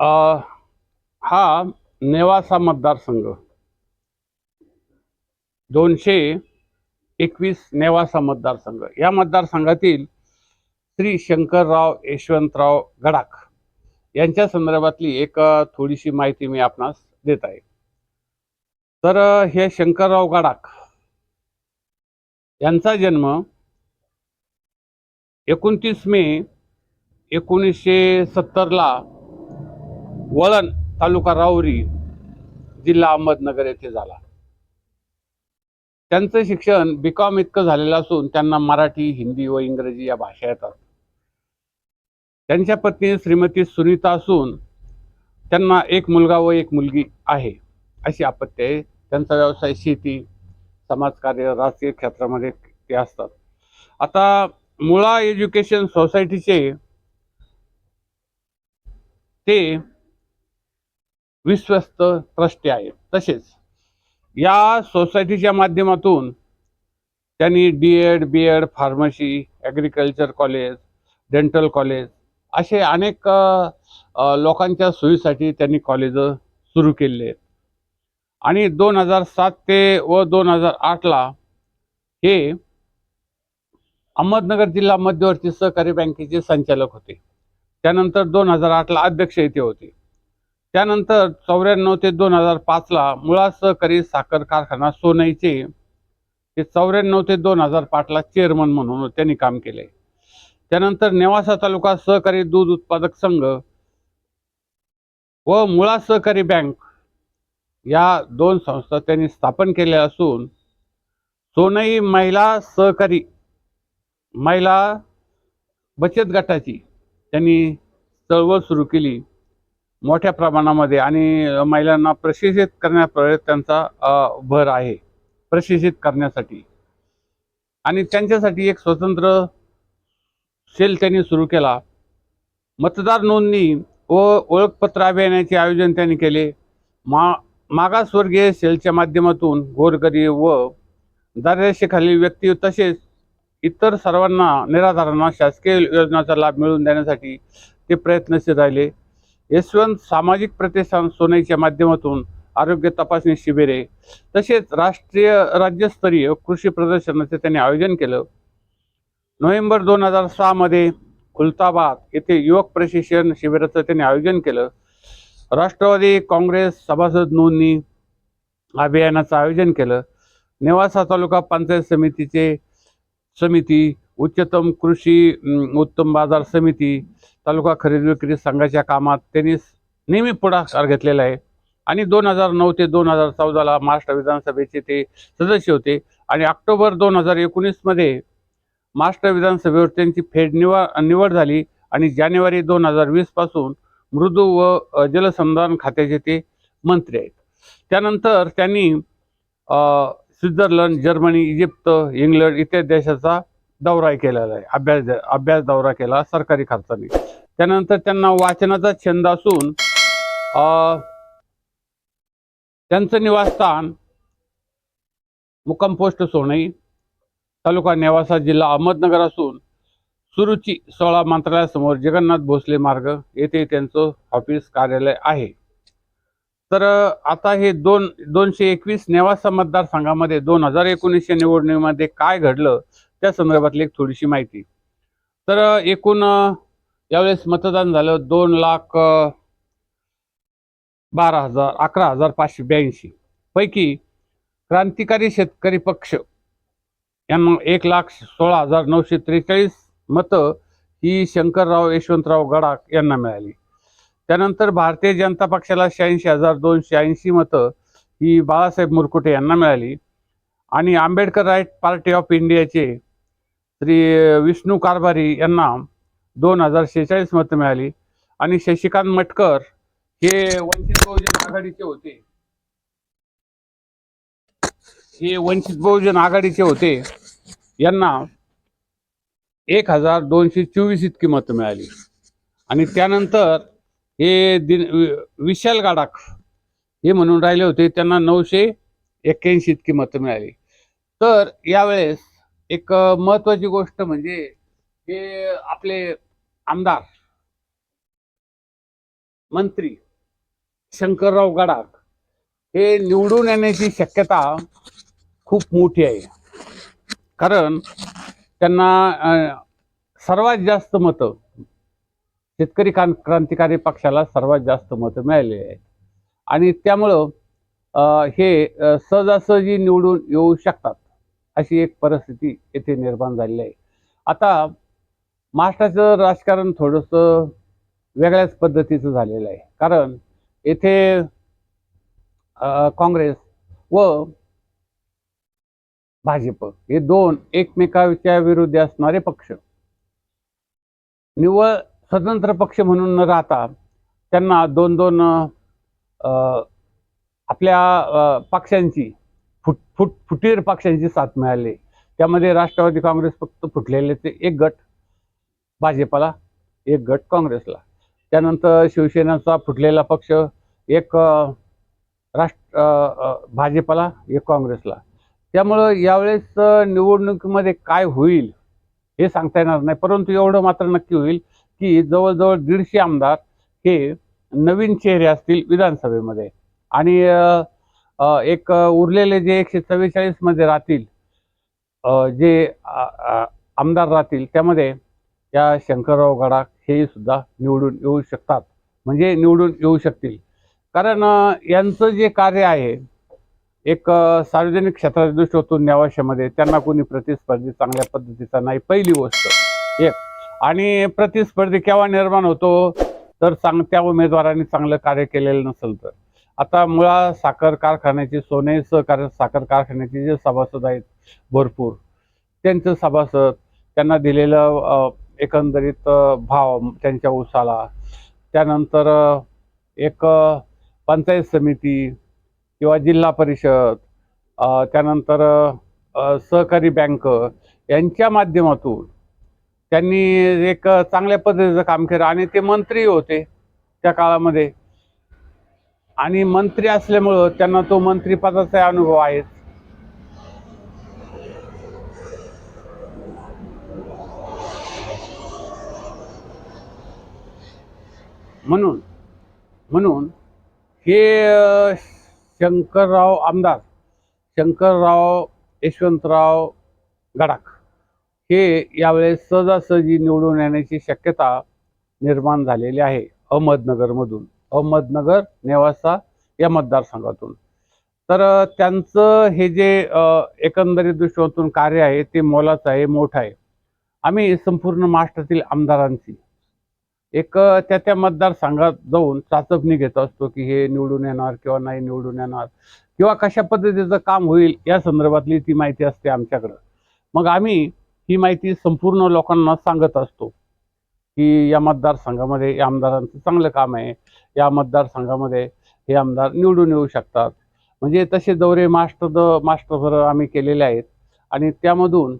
हा नेवासा मतदारसंघ. दोनशे एकवीस नेवासा मतदारसंघ. या मतदारसंघातील श्री शंकरराव यशवंतराव गडाख यांच्या संदर्भातली एक थोडीशी माहिती मी आपणास देत आहे. तर हे शंकरराव गडाख यांचा जन्म एकोणतीस मे एकोणीसशे सत्तरला वळण तालुका राहुरी जिल्हा अहमदनगर येथे झाला. त्यांचं शिक्षण बी कॉम इतकं झालेलं असून त्यांना मराठी हिंदी व इंग्रजी या भाषा येतात. त्यांच्या पत्नी श्रीमती सुनीता असून त्यांना एक मुलगा व एक मुलगी आहे अशी आपत्ती आहे. त्यांचा व्यवसाय शेती समाजकार्य राजकीय क्षेत्रामध्ये ते असतात. आता मुळा एज्युकेशन सोसायटीचे ते विश्वस्त ट्रस्टी आहेत. तसेच या सोसायटीच्या माध्यमातून त्यांनी D Ed B Ed pharmacy agriculture college dental college असे अनेक लोकांच्या सोयीसाठी त्यांनी कॉलेज सुरू केलेले आहेत. आणि दोन हजार सात ते व दोन हजार आठला हे अहमदनगर जिल्हा मध्यवर्ती सहकारी बँकेचे संचालक होते. त्यानंतर दोन हजार आठला अध्यक्ष इथे होते. त्यानंतर चौऱ्याण्णव ते दोन हजार पाचला मुळा सहकारी साखर कारखाना सोनईचे ते चौऱ्याण्णव ते दोन हजार पाचला चेअरमन म्हणून त्यांनी काम केले. त्यानंतर नेवासा तालुका सहकारी दूध उत्पादक संघ व मुळा सहकारी बँक या दोन संस्था त्यांनी स्थापन केल्या असून सोनई महिला सहकारी महिला बचत गटाची त्यांनी चळवळ सुरू केली. मोठ्या प्रमाणामध्ये आणि महिलांना प्रशिक्षित करण्याकडे त्यांचा भर आहे. प्रशिक्षित करण्यासाठी. आणि त्यांच्यासाठी एक स्वतंत्र सेल त्यांनी सुरू केला. मतदार नोंदणी व ओळखपत्र अभियानाचे आयोजन त्यांनी केले. मा मागासवर्गीय सेलच्या माध्यमातून गोरगरीब व दारिद्र्यरेषेखालील व्यक्ती तसेच इतर सर्वांना निराधारांना शासकीय योजनांचा लाभ मिळवून देण्यासाठी ते प्रयत्नशील राहिले. यशवंत सामाजिक प्रतिष्ठान सोन्याच्या माध्यमातून आरोग्य तपासणी शिबिरे तसेच राष्ट्रीय राज्यस्तरीय कृषी प्रदर्शनाचे त्यांनी आयोजन केलं. नोव्हेंबर दोन हजार सहामध्ये खुलताबाद येथे युवक प्रशिक्षण शिबिराचं त्यांनी आयोजन केलं. राष्ट्रवादी काँग्रेस सभासद नोंदणी अभियानाचं आयोजन केलं. नेवासा तालुका पंचायत समितीचे समिती उच्चतम कृषी उत्तम बाजार समिती तालुका खरेदी विक्री संघाच्या कामात त्यांनी नेहमी पुढाकार घेतलेला आहे. आणि दोन हजार नऊ ते दोन हजार चौदाला महाराष्ट्र विधानसभेचे ते सदस्य होते. आणि ऑक्टोबर दोन हजार एकोणीसमध्ये महाराष्ट्र विधानसभेवर त्यांची फेड निवा निवड झाली. आणि जानेवारी दोन हजार वीसपासून मृदू व जलसंधान जलसंधारण खात्याचे ते मंत्री आहेत. त्यानंतर त्यांनी स्वित्झर्लंड जर्मनी इजिप्त इंग्लंड इत्यादी देशाचा दौरा केलेला आहे. अभ्यास अभ्यास दौरा केला सरकारी खर्चाने. त्यानंतर त्यांना वाचनाचा छंद असून त्यांचं निवासस्थान मुक्काम पोस्ट सोनई तालुका नेवासा जिल्हा अहमदनगर असून सुरुची सोळा मंत्रालयासमोर जगन्नाथ भोसले मार्ग येथे त्यांचं ऑफिस कार्यालय आहे. तर आता हे दोन दोनशे एकवीस नेवासा मतदारसंघामध्ये दोन हजार एकोणीसच्या निवडणुकीमध्ये काय घडलं? त्या संदर्भातली एक थोडीशी माहिती. तर एकूण यावेळेस मतदान झालं दोन लाख बारा हजार अकरा हजार पाचशे ब्याऐंशी. पैकी क्रांतिकारी शेतकरी पक्ष यांना एक लाख सोळा हजार नऊशे त्रेचाळीस मतं ही शंकरराव यशवंतराव गडाख यांना मिळाली. त्यानंतर भारतीय जनता पक्षाला शहाऐंशी हजार दोनशे ऐंशी मतं ही बाळासाहेब मुरकुटे यांना मिळाली. आणि आंबेडकर राईट पार्टी ऑफ इंडियाचे श्री विष्णू कारभारी यांना दोन हजार शेहेचाळीस मतं मिळाली. आणि शशिकांत मटकर हे वंचित बहुजन आघाडीचे होते. हे वंचित बहुजन आघाडीचे होते. यांना एक हजार दोनशे चोवीस इतकी मतं मिळाली. आणि त्यानंतर हे दिन विशाल गाडाख हे म्हणून राहिले होते. त्यांना नऊशे एक्क्याऐंशी इतकी मतं मिळाली. तर यावेळेस एक महत्वाची गोष्ट म्हणजे हे आपले आमदार मंत्री शंकरराव गडाख हे निवडून येण्याची शक्यता खूप मोठी आहे. कारण त्यांना सर्वात जास्त मतं शेतकरी क्रांतिकारी पक्षाला सर्वात जास्त मतं मिळालेली आहेत. आणि त्यामुळं हे सहजासहजी निवडून येऊ शकतात. अशी एक परिस्थिती येथे निर्माण झालेली आहे. आता महाराष्ट्राचं राजकारण थोडंसं वेगळ्याच पद्धतीचं झालेलं आहे. कारण येथे अं, काँग्रेस व भाजप हे दोन एकमेकाच्या विरुद्ध असणारे पक्ष. निव्वळ स्वतंत्र पक्ष म्हणून न राहता त्यांना दोन दोन अं, आपल्या पक्षांची फुट फुट फुटीर पक्षांची साथ मिळाली. त्यामध्ये राष्ट्रवादी काँग्रेस फक्त फुटलेले ते एक गट भाजपाला एक गट काँग्रेसला. त्यानंतर शिवसेनेचा फुटलेला पक्ष एक राष्ट्र भाजपला भाजपाला एक काँग्रेसला. त्यामुळं यावेळेस निवडणुकीमध्ये काय होईल हे सांगता येणार नाही. परंतु एवढं मात्र नक्की होईल की जवळजवळ दीडशे आमदार हे नवीन चेहरे असतील विधानसभेमध्ये. आणि एक उरलेले जे एकशे चव्वेचाळीसमध्ये राहतील जे आमदार राहतील त्यामध्ये या शंकरराव गडाख हे सुद्धा निवडून येऊ शकतात. म्हणजे निवडून येऊ शकतील. कारण यांचं जे कार्य आहे एक सार्वजनिक क्षेत्राच्या दृष्टीतून न्यावाशामध्ये त्यांना कोणी प्रतिस्पर्धी चांगल्या पद्धतीचा नाही पहिली गोष्ट. एक. आणि प्रतिस्पर्धी केव्हा निर्माण होतो तर चांग त्या उमेदवारांनी चांगलं कार्य केलेलं नसेल तर. आता मुळा साखर कारखान्याचे सोने सहकार साखर कारखान्याचे जे सभासद आहेत भरपूर त्यांचं सभासद त्यांना दिलेलं एकंदरीत भाव त्यांच्या उसाला. त्यानंतर एक पंचायत समिती किंवा जिल्हा परिषद त्यानंतर सहकारी बँक यांच्या माध्यमातून त्यांनी एक चांगल्या पद्धतीचं काम केलं आणि ते मंत्री होते त्या काळामध्ये. आणि मंत्री असल्यामुळं त्यांना तो मंत्रीपदाचा अनुभव आहे. म्हणून म्हणून हे शंकरराव आमदार शंकरराव यशवंतराव गडाख हे यावेळेस सहजासहजी निवडून येण्याची शक्यता निर्माण झालेली आहे अहमदनगरमधून. अहमदनगर नेवासा या मतदारसंघातून. तर त्यांचं हे जे एकंदरीत दृष्टिकोनातून कार्य आहे ते मोलाचं आहे मोठं आहे. आम्ही संपूर्ण महाराष्ट्रातील आमदारांची एक त्या त्या मतदारसंघात जाऊन चाचपणी घेत असतो की हे निवडून येणार किंवा नाही निवडून येणार किंवा कशा पद्धतीचं काम होईल या संदर्भातली ती माहिती असते आमच्याकडं. मग आम्ही ही माहिती संपूर्ण लोकांना सांगत असतो की या मतदारसंघामध्ये या आमदारांचं चांगलं काम आहे या मतदारसंघामध्ये हे आमदार निवडून येऊ शकतात. म्हणजे तसे दौरे मास्टर द मास्टरभर आम्ही केलेले आहेत. आणि त्यामधून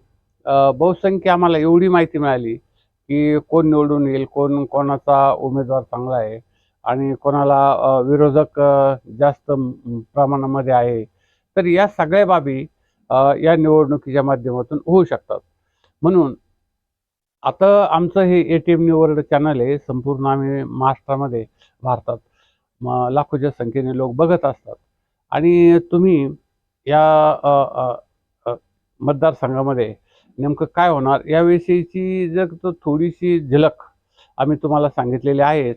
बहुसंख्य आम्हाला एवढी माहिती मिळाली की कोण निवडून येईल कोण कोणाचा उमेदवार चांगला आहे आणि कोणाला विरोधक जास्त प्रमाणामध्ये आहे. तर या सगळ्या बाबी या निवडणुकीच्या माध्यमातून होऊ शकतात. म्हणून आता आमचं हे A T M new world channel आहे संपूर्ण आम्ही महाराष्ट्रामध्ये भारतात म लाखोच्या संख्येने लोक बघत असतात. आणि तुम्ही या मतदारसंघामध्ये नेमकं काय होणार? याविषयीची जर थोडीशी झलक आम्ही तुम्हाला सांगितलेली आहेच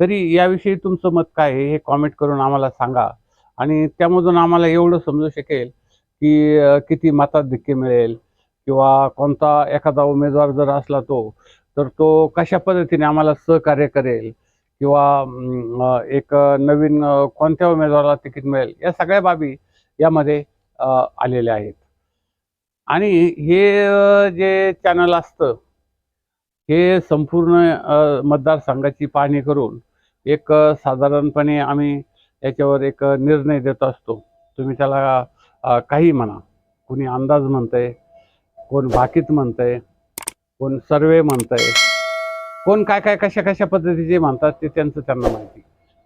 तरी याविषयी तुमचं मत काय आहे हे कॉमेंट करून आम्हाला सांगा. आणि त्यामधून आम्हाला एवढं समजू शकेल की किती मतात मताधिक्य मिळेल किंवा कोणता एखादा उमेदवार जर असला तो तर तो कशा पद्धतीने आम्हाला सहकार्य करेल? किंवा एक नवीन कोणत्या उमेदवाराला तिकीट मिळेल? या सगळ्या बाबी यामध्ये आलेल्या आहेत. आणि हे जे चॅनल असतं हे संपूर्ण मतदारसंघाची पाहणी करून एक साधारणपणे आम्ही याच्यावर एक निर्णय देत असतो. तुम्ही त्याला काही म्हणा. कुणी अंदाज म्हणतंय कोण भाकीत म्हणतंय कोण सर्वे म्हणतंय कोण काय काय कशा कशा पद्धतीचे म्हणतात ते त्यांचं त्यांना माहिती.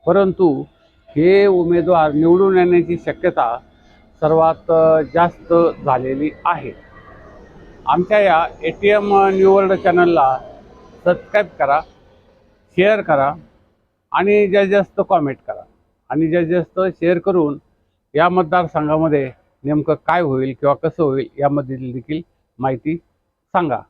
परंतु हे उमेदवार निवडून येण्याची शक्यता सर्वात जास्त झालेली आहे. आमच्या या ए टी एम न्यूवर्ल्ड चॅनलला सबस्क्राईब करा शेअर करा आणि जास्तीत जास्त कॉमेंट करा. आणि जास्तीत जास्त शेअर करून या मतदारसंघामध्ये नेमकं काय होईल किंवा कसं होईल यामध्ये देखील माहिती सांगा.